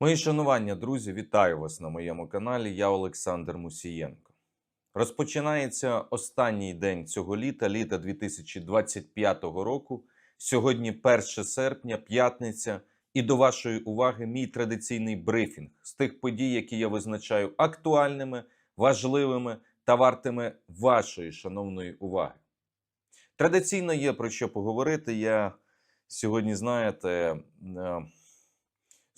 Мої шанування, друзі, вітаю вас на моєму каналі. Я Олександр Мусієнко. Розпочинається останній день цього літа, літа 2025 року. Сьогодні 1 серпня, п'ятниця, і до вашої уваги мій традиційний брифінг з тих подій, які я визначаю актуальними, важливими та вартими вашої шановної уваги. Традиційно є про що поговорити. Я сьогодні, знаєте, е,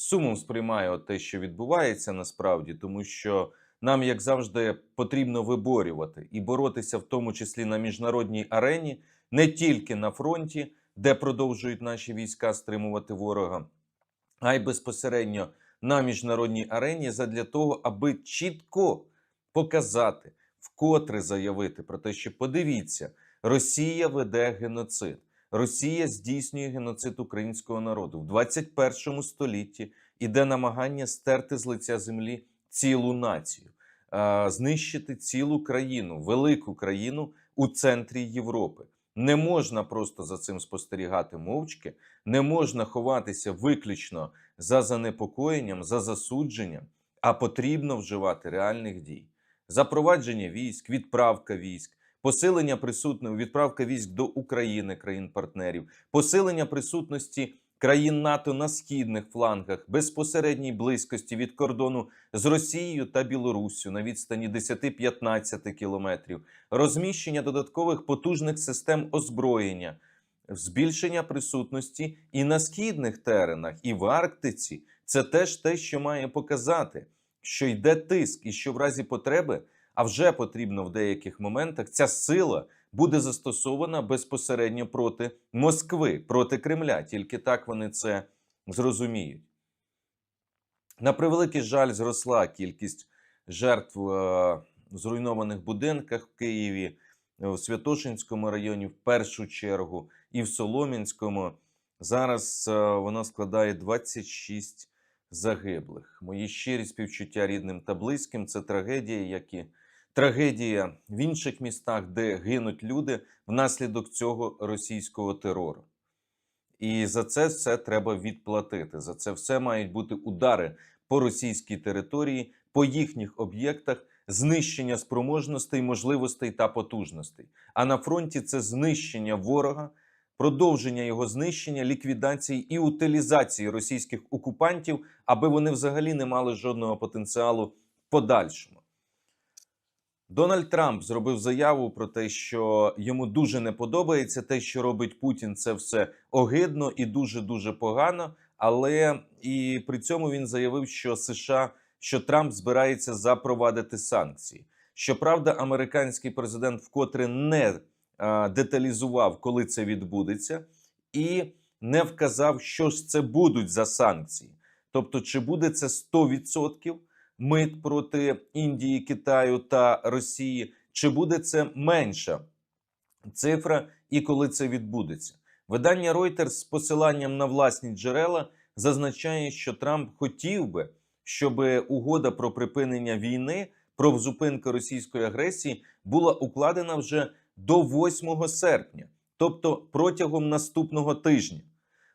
сумом сприймаю те, що відбувається насправді, тому що нам, як завжди, потрібно виборювати і боротися, в тому числі на міжнародній арені, не тільки на фронті, де продовжують наші війська стримувати ворога, а й безпосередньо на міжнародній арені задля того, аби чітко показати, вкотре заявити про те, що подивіться, Росія веде геноцид. Росія здійснює геноцид українського народу в 21 столітті. Іде намагання стерти з лиця землі цілу націю, знищити цілу країну, велику країну у центрі Європи. Не можна просто за цим спостерігати мовчки, не можна ховатися виключно за занепокоєнням, за засудженням, а потрібно вживати реальних дій. Запровадження військ, відправка військ, посилення присутності, відправка військ до України, країн-партнерів, посилення присутності країн НАТО на східних флангах, безпосередній близькості від кордону з Росією та Білоруссю на відстані 10-15 кілометрів, розміщення додаткових потужних систем озброєння, збільшення присутності і на східних теренах, і в Арктиці. Це теж те, що має показати, що йде тиск, і що в разі потреби, а вже потрібно в деяких моментах, ця сила буде застосована безпосередньо проти Москви, проти Кремля. Тільки так вони це зрозуміють. На превеликий жаль, зросла кількість жертв е, в зруйнованих будинках в Києві, в Святошинському районі, в першу чергу, і в Солом'янському. Зараз е, вона складає 26 загиблих. Мої щирі співчуття рідним та близьким. Це трагедія, як і трагедія в інших містах, де гинуть люди внаслідок цього російського терору. І за це все треба відплатити. За це все мають бути удари по російській території, по їхніх об'єктах, знищення спроможностей, можливостей та потужностей. А на фронті це знищення ворога, продовження його знищення, ліквідації і утилізації російських окупантів, аби вони взагалі не мали жодного потенціалу в подальшому. Дональд Трамп зробив заяву про те, що йому дуже не подобається те, що робить Путін. Це все огидно і дуже дуже погано. Але і при цьому він заявив, що США що Трамп збирається запровадити санкції. Щоправда, американський президент вкотре не а, деталізував, коли це відбудеться, і не вказав, що ж це будуть за санкції. Тобто, чи буде це 100%, мит проти Індії, Китаю та Росії, чи буде це менша цифра, і коли це відбудеться? Видання Reuters з посиланням на власні джерела зазначає, що Трамп хотів би, щоб угода про припинення війни, про зупинку російської агресії була укладена вже до 8 серпня, тобто протягом наступного тижня.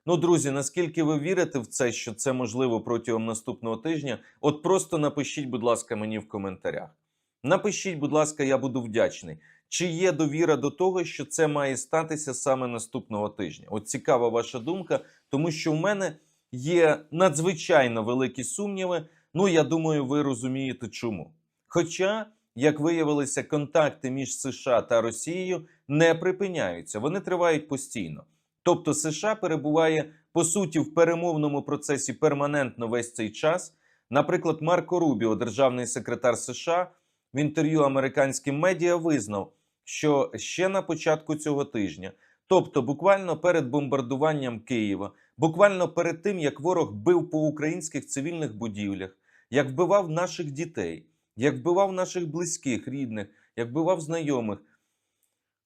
Ну, друзі, наскільки ви вірите в це, що це можливо протягом наступного тижня? От просто напишіть, будь ласка, мені в коментарях. Напишіть, будь ласка, я буду вдячний. Чи є довіра до того, що це має статися саме наступного тижня? От цікава ваша думка, тому що в мене є надзвичайно великі сумніви. Ну, я думаю, ви розумієте, чому. Хоча, як виявилося, контакти між США та Росією не припиняються, вони тривають постійно. Тобто США перебуває по суті в перемовному процесі перманентно весь цей час. Наприклад, Марко Рубіо, державний секретар США, в інтерв'ю американським медіа визнав, що ще на початку цього тижня, тобто буквально перед бомбардуванням Києва, буквально перед тим як ворог бив по українських цивільних будівлях, як вбивав наших дітей, як вбивав наших близьких, рідних, як вбивав знайомих.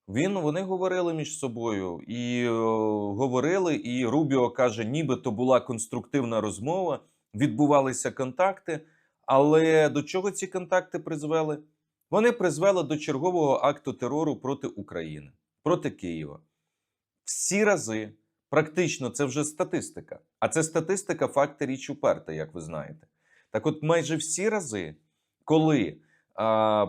Він вони говорили між собою і е, говорили. І Рубіо каже, нібито була конструктивна розмова, відбувалися контакти. Але до чого ці контакти призвели? Вони призвели до чергового акту терору проти України, проти Києва. Всі рази Практично це вже статистика. А це статистика факти річ уперта, як ви знаєте. Так от, майже всі рази, коли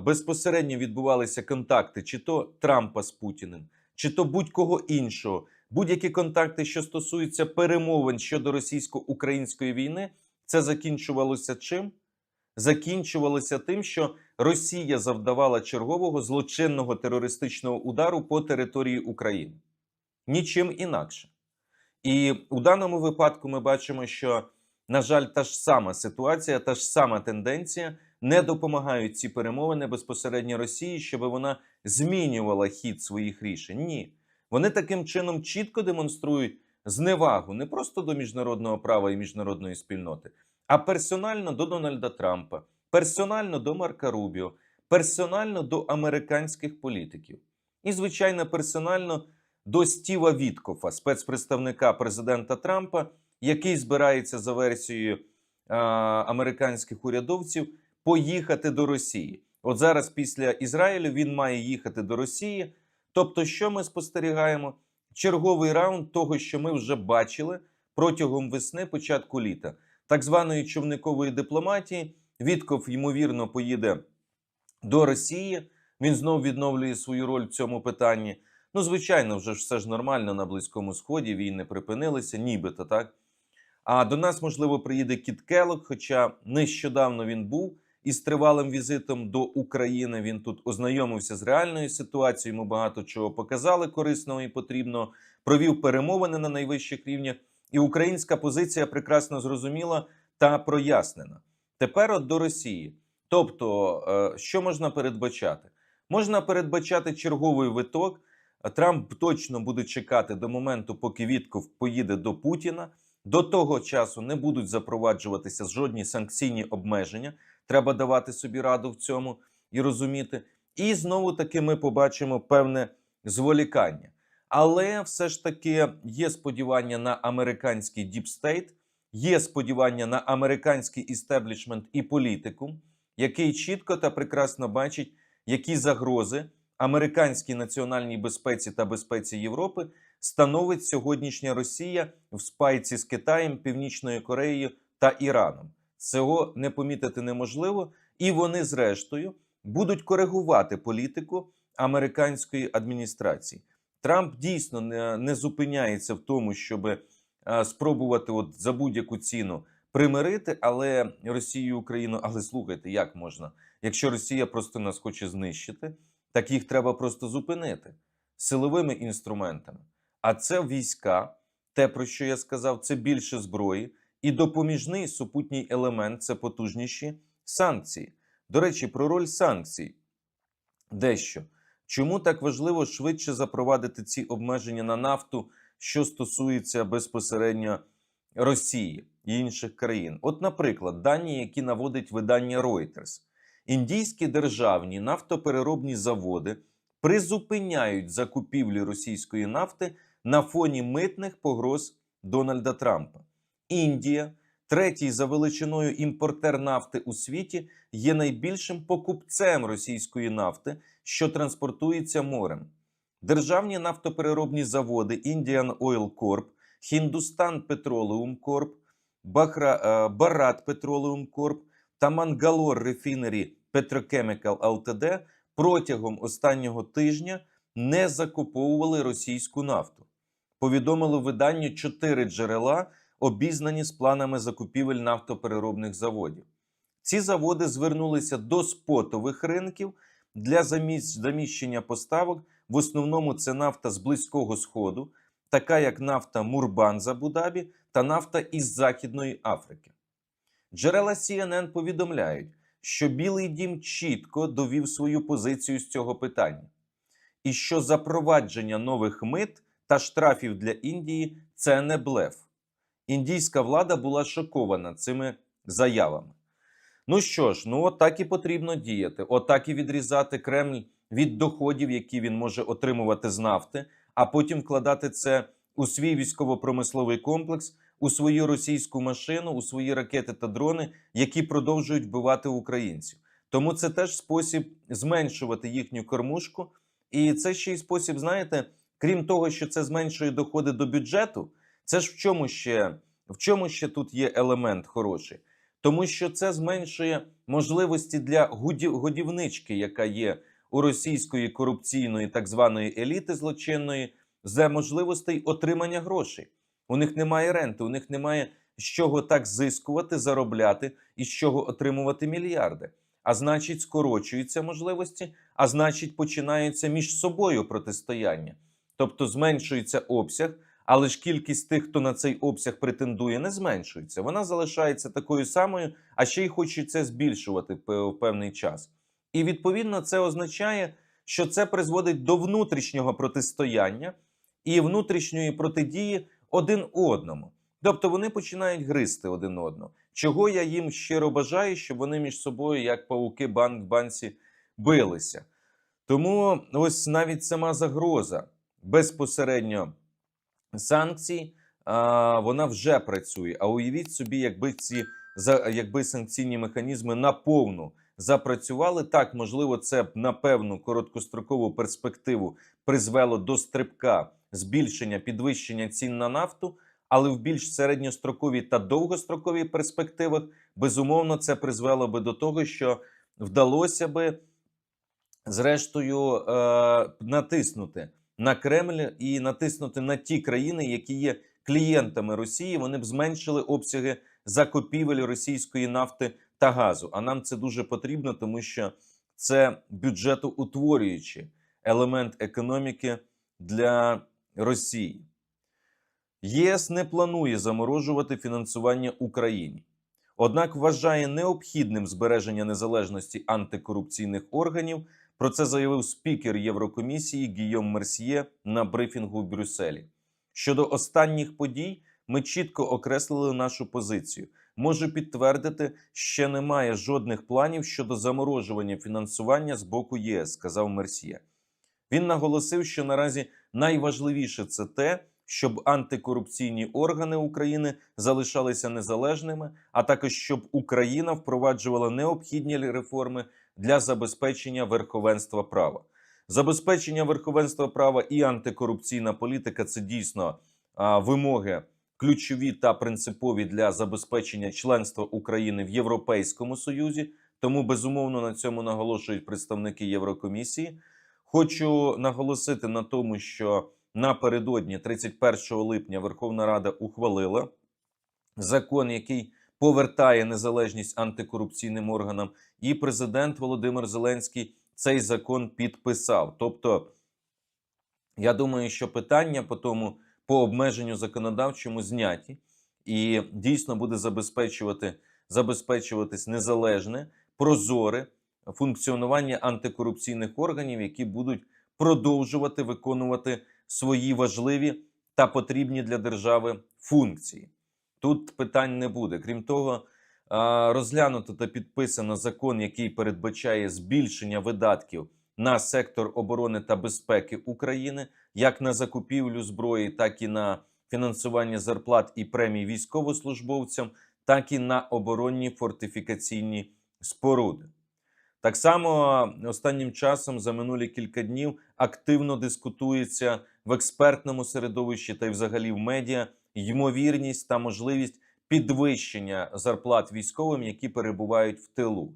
безпосередньо відбувалися контакти, чи то Трампа з Путіним, чи то будь-кого іншого, будь-які контакти, що стосуються перемовин щодо російсько-української війни, це закінчувалося чим? Закінчувалося тим, що Росія завдавала чергового злочинного терористичного удару по території України. Нічим інакше. І у даному випадку ми бачимо, що, на жаль, та ж сама ситуація, та ж сама тенденція не допомагають ці перемовини безпосередньо Росії, щоб вона змінювала хід своїх рішень. Ні. Вони таким чином чітко демонструють зневагу не просто до міжнародного права і міжнародної спільноти, а персонально до Дональда Трампа, персонально до Марка Рубіо, персонально до американських політиків. І, звичайно, персонально до Стіва Віткофа, спецпредставника президента Трампа, який збирається за версією а, американських урядовців поїхати до Росії. От зараз, після Ізраїлю, він має їхати до Росії. Тобто, що ми спостерігаємо? Черговий раунд того, що ми вже бачили протягом весни, початку літа, так званої човникової дипломатії. Вітков, ймовірно, поїде до Росії. Він знов відновлює свою роль в цьому питанні. Ну, звичайно, вже все ж нормально на Близькому Сході, війни припинилися, нібито так. А до нас, можливо, приїде Кіт Келлог, хоча нещодавно він був із тривалим візитом до України. Він тут ознайомився з реальною ситуацією. Йому багато чого показали корисного і потрібного, провів перемовини на найвищих рівнях. І українська позиція прекрасно зрозуміла та прояснена. Тепер от до Росії. Тобто, е, що можна передбачати? Можна передбачати черговий виток. Трамп точно буде чекати до моменту, поки Вітков поїде до Путіна. До того часу не будуть запроваджуватися жодні санкційні обмеження. Треба давати собі раду в цьому і розуміти. І знову таки ми побачимо певне зволікання. Але все ж таки є сподівання на американський діпстейт, є сподівання на американський істеблішмент і політику, який чітко та прекрасно бачить, які загрози американській національній безпеці та безпеці Європи становить сьогоднішня Росія в спайці з Китаєм, Північною Кореєю та Іраном. Цього не помітити неможливо, і вони, зрештою, будуть коригувати політику американської адміністрації. Трамп дійсно не, зупиняється в тому, щоб е, спробувати от за будь-яку ціну примирити, але Росію і Україну. Але слухайте, як можна? Якщо Росія просто нас хоче знищити, так їх треба просто зупинити силовими інструментами. А це війська, те, про що я сказав, це більше зброї, і допоміжний супутній елемент це потужніші санкції. До речі, про роль санкцій. Дещо. Чому так важливо швидше запровадити ці обмеження на нафту, що стосується безпосередньо Росії і інших країн? От, наприклад, дані, які наводить видання Reuters. Індійські державні нафтопереробні заводи призупиняють закупівлі російської нафти на фоні митних погроз Дональда Трампа. Індія, третій за величиною імпортер нафти у світі, є найбільшим покупцем російської нафти, що транспортується морем. Державні нафтопереробні заводи Indian Oil Corp, Hindustan Petroleum Corp, Бахра, е, Барат Petroleum Corp та Mangalore Refinery Petrochemical Ltd протягом останнього тижня не закуповували російську нафту. Повідомили виданню чотири джерела, обізнані з планами закупівель нафтопереробних заводів. Ці заводи звернулися до спотових ринків для заміщення поставок. В основному це нафта з Близького Сходу, така як нафта Мурбан з Абу-Дабі та нафта із Західної Африки. Джерела CNN повідомляють, що Білий дім чітко довів свою позицію з цього питання, і що запровадження нових мит та штрафів для Індії це не блеф. Індійська влада була шокована цими заявами. Ну що ж, ну от так і потрібно діяти. Отак і відрізати Кремль від доходів, які він може отримувати з нафти, а потім вкладати це у свій військово-промисловий комплекс, у свою російську машину, у свої ракети та дрони, які продовжують вбивати українців. Тому це теж спосіб зменшувати їхню кормушку, і це ще й спосіб, знаєте, крім того, що це зменшує доходи до бюджету, це ж в чому ще, в чому ще тут є елемент хороший? Тому що це зменшує можливості для годівнички, яка є у російської корупційної так званої еліти злочинної, за можливостей отримання грошей. У них немає ренти, у них немає з чого так зискувати, заробляти і з чого отримувати мільярди. А значить, скорочуються можливості, а значить, починаються між собою протистояння. Тобто зменшується обсяг, але ж кількість тих, хто на цей обсяг претендує, не зменшується. Вона залишається такою самою, а ще й хочуть це збільшувати в певний час. І відповідно це означає, що це призводить до внутрішнього протистояння і внутрішньої протидії один одному. Тобто вони починають гризти один одного. Чого я їм щиро бажаю, щоб вони між собою, як пауки банк в банці, билися. Тому ось навіть сама загроза безпосередньо санкцій, вона вже працює. А уявіть собі, якби ці якби санкційні механізми наповну запрацювали, так можливо, це б на певну короткострокову перспективу призвело до стрибка збільшення підвищення цін на нафту. Але в більш середньостроковій та довгостроковій перспективах безумовно це призвело би до того, що вдалося би зрештою е, натиснути на Кремль і натиснути на ті країни, які є клієнтами Росії. Вони б зменшили обсяги закупівель російської нафти та газу. А нам це дуже потрібно, тому що це бюджетоутворюючий елемент економіки для Росії. ЄС не планує заморожувати фінансування Україні. Однак вважає необхідним збереження незалежності антикорупційних органів. Про це заявив спікер Єврокомісії Гійом Мерсьє на брифінгу в Брюсселі. Щодо останніх подій, ми чітко окреслили нашу позицію. Можу підтвердити, ще немає жодних планів щодо заморожування фінансування з боку ЄС, сказав Мерсьє. Він наголосив, що наразі найважливіше це те, щоб антикорупційні органи України залишалися незалежними, а також щоб Україна впроваджувала необхідні реформи для забезпечення верховенства права. Забезпечення верховенства права і антикорупційна політика це дійсно вимоги ключові та принципові для забезпечення членства України в Європейському Союзі. Тому безумовно на цьому наголошують представники Єврокомісії. Хочу наголосити на тому, що напередодні 31 липня Верховна Рада ухвалила закон, який повертає незалежність антикорупційним органам, і президент Володимир Зеленський цей закон підписав. Тобто, я думаю, що питання по тому по обмеженню законодавчому зняті, і дійсно буде забезпечувати забезпечуватись незалежне, прозоре функціонування антикорупційних органів, які будуть продовжувати виконувати свої важливі та потрібні для держави функції. Тут питань не буде. Крім того, розглянуто та підписано закон, який передбачає збільшення видатків на сектор оборони та безпеки України, як на закупівлю зброї, так і на фінансування зарплат і премій військовослужбовцям, так і на оборонні фортифікаційні споруди. Так само останнім часом за минулі кілька днів активно дискутується в експертному середовищі та й взагалі в медіа ймовірність та можливість підвищення зарплат військовим, які перебувають в тилу.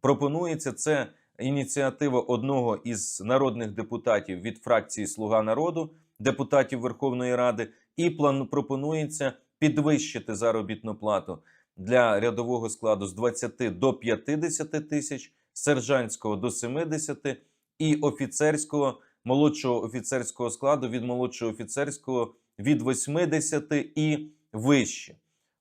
Пропонується це ініціатива одного із народних депутатів від фракції Слуга народу, депутатів Верховної Ради, і план пропонується підвищити заробітну плату для рядового складу з 20 до 50 тисяч, сержантського до 70 і офіцерського молодшого офіцерського складу від молодшого офіцерського від 80 і вище.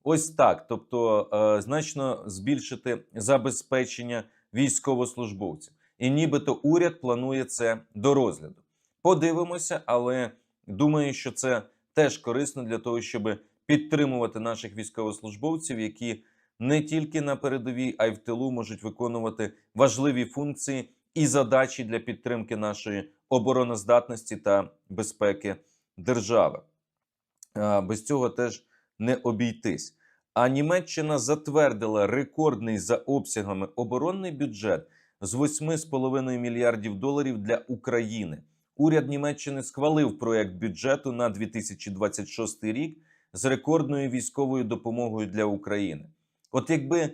Ось так. Тобто, е, значно збільшити забезпечення військовослужбовців. І нібито уряд планує це до розгляду. Подивимося, але думаю, що це теж корисно для того, щоб підтримувати наших військовослужбовців, які не тільки на передовій, а й в тилу можуть виконувати важливі функції і задачі для підтримки нашої обороноздатності та безпеки держави. Без цього теж не обійтись. А Німеччина затвердила рекордний за обсягами оборонний бюджет з 8,5 мільярдів доларів для України. уряд Німеччини схвалив проект бюджету на 2026 рік з рекордною військовою допомогою для України. От якби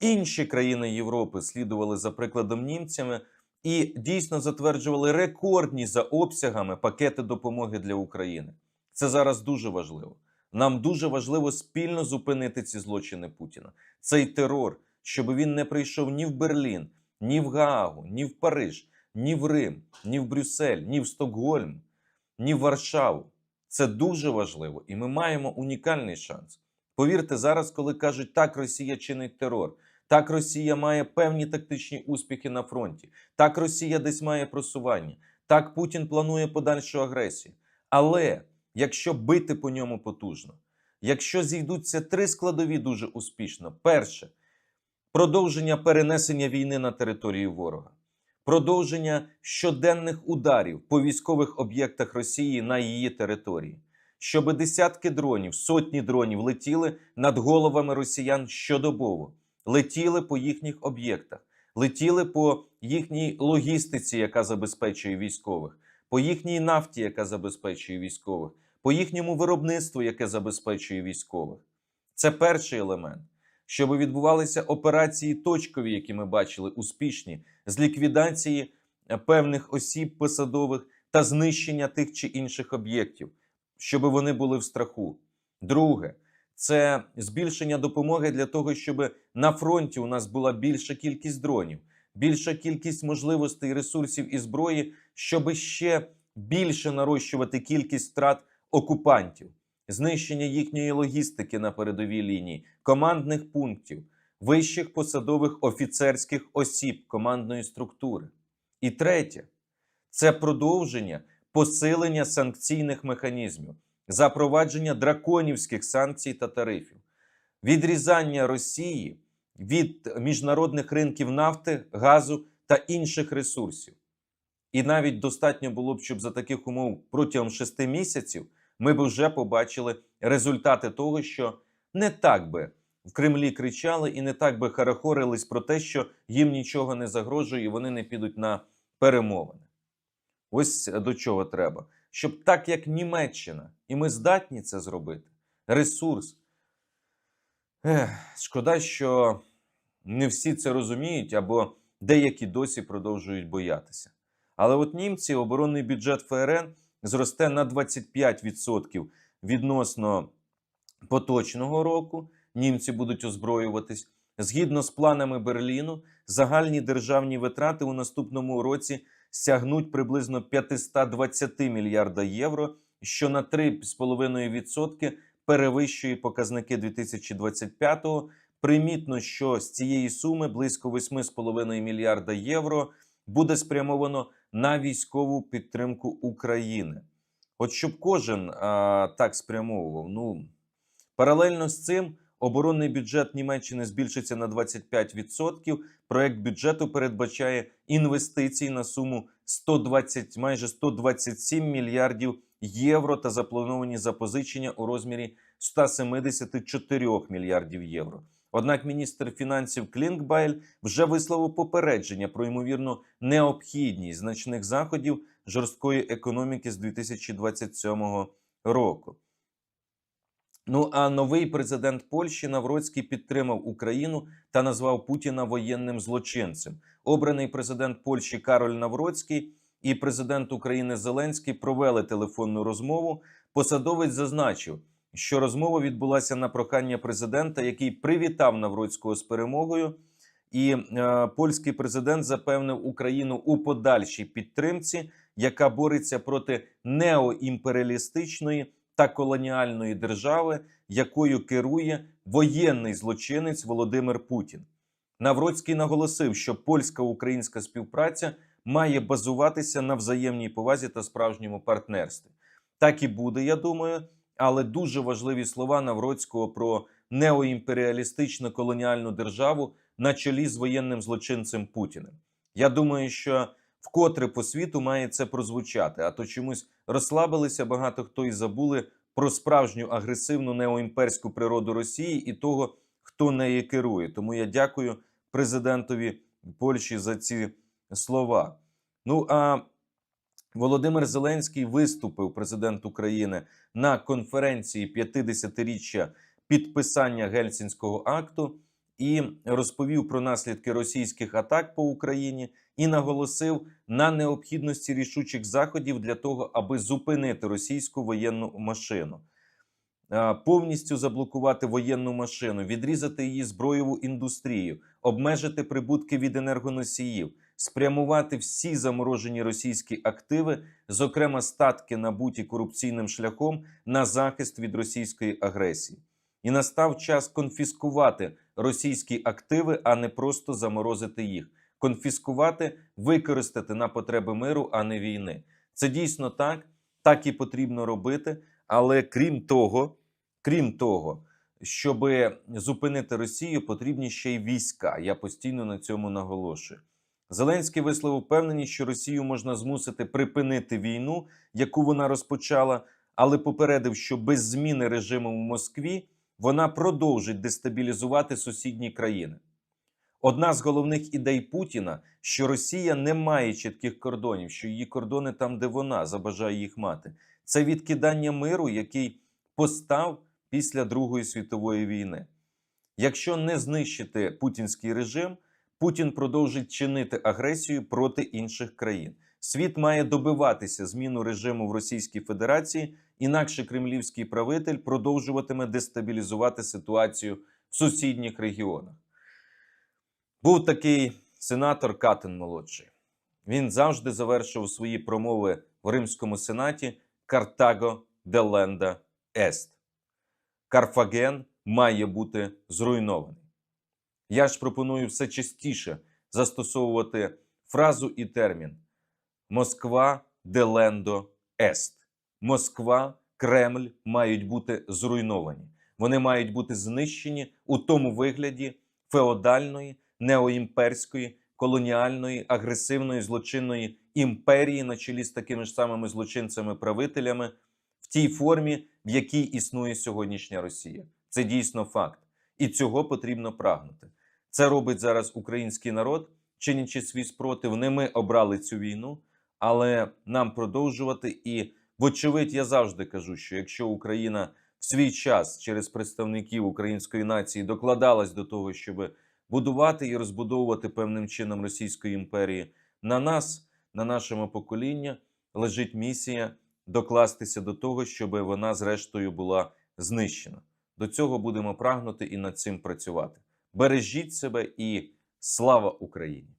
інші країни Європи слідували за прикладом німцями і дійсно затверджували рекордні за обсягами пакети допомоги для України. Це зараз дуже важливо. Нам дуже важливо спільно зупинити ці злочини Путіна, цей терор, щоб він не прийшов ні в Берлін, ні в Гаагу, ні в Париж, ні в Рим, ні в Брюссель, ні в Стокгольм, ні в Варшаву. Це дуже важливо, і ми маємо унікальний шанс. Повірте, зараз, коли кажуть, так Росія чинить терор, так Росія має певні тактичні успіхи на фронті, так Росія десь має просування, так Путін планує подальшу агресію. Але якщо бити по ньому потужно, якщо зійдуться три складові дуже успішно: перше продовження перенесення війни на територію ворога, продовження щоденних ударів по військових об'єктах Росії на її території, щоб десятки дронів, сотні дронів летіли над головами росіян щодобово, летіли по їхніх об'єктах, летіли по їхній логістиці, яка забезпечує військових, по їхній нафті, яка забезпечує військових, по їхньому виробництву, яке забезпечує військових. Це перший елемент. Щоб відбувалися операції точкові, які ми бачили, успішні, з ліквідації е, певних осіб посадових та знищення тих чи інших об'єктів, щоб вони були в страху. Друге, це збільшення допомоги для того, щоб на фронті у нас була більша кількість дронів, більша кількість можливостей, ресурсів і зброї, щоб ще більше нарощувати кількість втрат окупантів, знищення їхньої логістики на передовій лінії, командних пунктів, вищих посадових офіцерських осіб командної структури. І третє це продовження посилення санкційних механізмів, запровадження драконівських санкцій та тарифів, відрізання Росії від міжнародних ринків нафти, газу та інших ресурсів. І навіть достатньо було б, щоб за таких умов протягом шести місяців ми б вже побачили результати того, що не так би в Кремлі кричали і не так би харахорились про те, що їм нічого не загрожує, і вони не підуть на перемовини. Ось до чого треба. Щоб так як Німеччина, і ми здатні це зробити. Ресурс. Ех, шкода, що не всі це розуміють, або деякі досі продовжують боятися. Але от німці оборонний бюджет ФРН зросте на 25% відносно поточного року. Німці будуть озброюватись. Згідно з планами Берліну, загальні державні витрати у наступному році сягнуть приблизно 520 мільярда євро, що на 3,5% перевищує показники 2025-го. Примітно, що з цієї суми близько 8,5 мільярда євро буде спрямовано на військову підтримку України. От щоб кожен а, так спрямовував. Ну паралельно з цим оборонний бюджет Німеччини збільшиться на 25%. Проект бюджету передбачає інвестиції на суму 120, майже 127 мільярдів євро та заплановані запозичення у розмірі 174 мільярдів євро. Однак міністр фінансів Клінкбайль вже висловив попередження про ймовірну необхідність значних заходів жорсткої економіки з 2027 року. Ну а новий президент Польщі Навроцький підтримав Україну та назвав Путіна воєнним злочинцем. Обраний президент Польщі Кароль Навроцький і президент України Зеленський провели телефонну розмову. Посадовець зазначив, що розмова відбулася на прохання президента, який привітав Навроцького з перемогою. І е, польський президент запевнив Україну у подальшій підтримці, яка бореться проти неоімперіалістичної та колоніальної держави, якою керує воєнний злочинець Володимир Путін. Навроцький наголосив, що польсько-українська співпраця має базуватися на взаємній повазі та справжньому партнерстві. Так і буде, я думаю. Але дуже важливі слова Навроцького про неоімперіалістичну колоніальну державу на чолі з воєнним злочинцем Путіним. Я думаю, що вкотре по світу має це прозвучати, а то чомусь розслабилися багато хто і забули про справжню агресивну неоімперську природу Росії і того, хто нею керує. Тому я дякую президентові Польщі за ці слова. Ну а Володимир Зеленський виступив президент України на конференції 50-річчя підписання Гельсінського акту і розповів про наслідки російських атак по Україні і наголосив на необхідності рішучих заходів для того, аби зупинити російську воєнну машину. Е, Повністю заблокувати воєнну машину, відрізати її зброєву індустрію, обмежити прибутки від енергоносіїв, спрямувати всі заморожені російські активи, зокрема статки, набуті корупційним шляхом, на захист від російської агресії. І настав час конфіскувати російські активи, а не просто заморозити їх. Конфіскувати, використати на потреби миру, а не війни. Це дійсно так, так і потрібно робити. Але крім того, крім того, щоб зупинити Росію, потрібні ще й війська. Я постійно на цьому наголошую. Зеленський висловив впевненість, що Росію можна змусити припинити війну, яку вона розпочала, але попередив, що без зміни режиму в Москві вона продовжить дестабілізувати сусідні країни. Одна з головних ідей Путіна, що Росія не має чітких кордонів, що її кордони там, де вона забажає їх мати, це відкидання миру, який постав після Другої світової війни. Якщо не знищити путінський режим, Путін продовжить чинити агресію проти інших країн. Світ має добиватися зміну режиму в Російській Федерації, інакше кремлівський правитель продовжуватиме дестабілізувати ситуацію в сусідніх регіонах. Був такий сенатор Катен молодший. Він завжди завершував свої промови в Римському сенаті Картаго деленда Ест. Карфаген має бути зруйнований. Я ж пропоную все частіше застосовувати фразу і термін Москва делендо ест. Москва, Кремль мають бути зруйновані. Вони мають бути знищені у тому вигляді феодальної, неоімперської, колоніальної, агресивної злочинної імперії на чолі з такими ж самими злочинцями-правителями тій формі, в якій існує сьогоднішня Росія. Це дійсно факт, і цього потрібно прагнути. Це робить зараз український народ, чинячи свій спротив. Не ми обрали цю війну, але нам продовжувати. І, вочевидь, я завжди кажу, що якщо Україна в свій час через представників української нації докладалась до того, щоб будувати і розбудовувати певним чином Російської імперії, на нас, на нашому покоління, лежить місія докластися до того, щоб вона зрештою була знищена. До цього будемо прагнути і над цим працювати. Бережіть себе і слава Україні!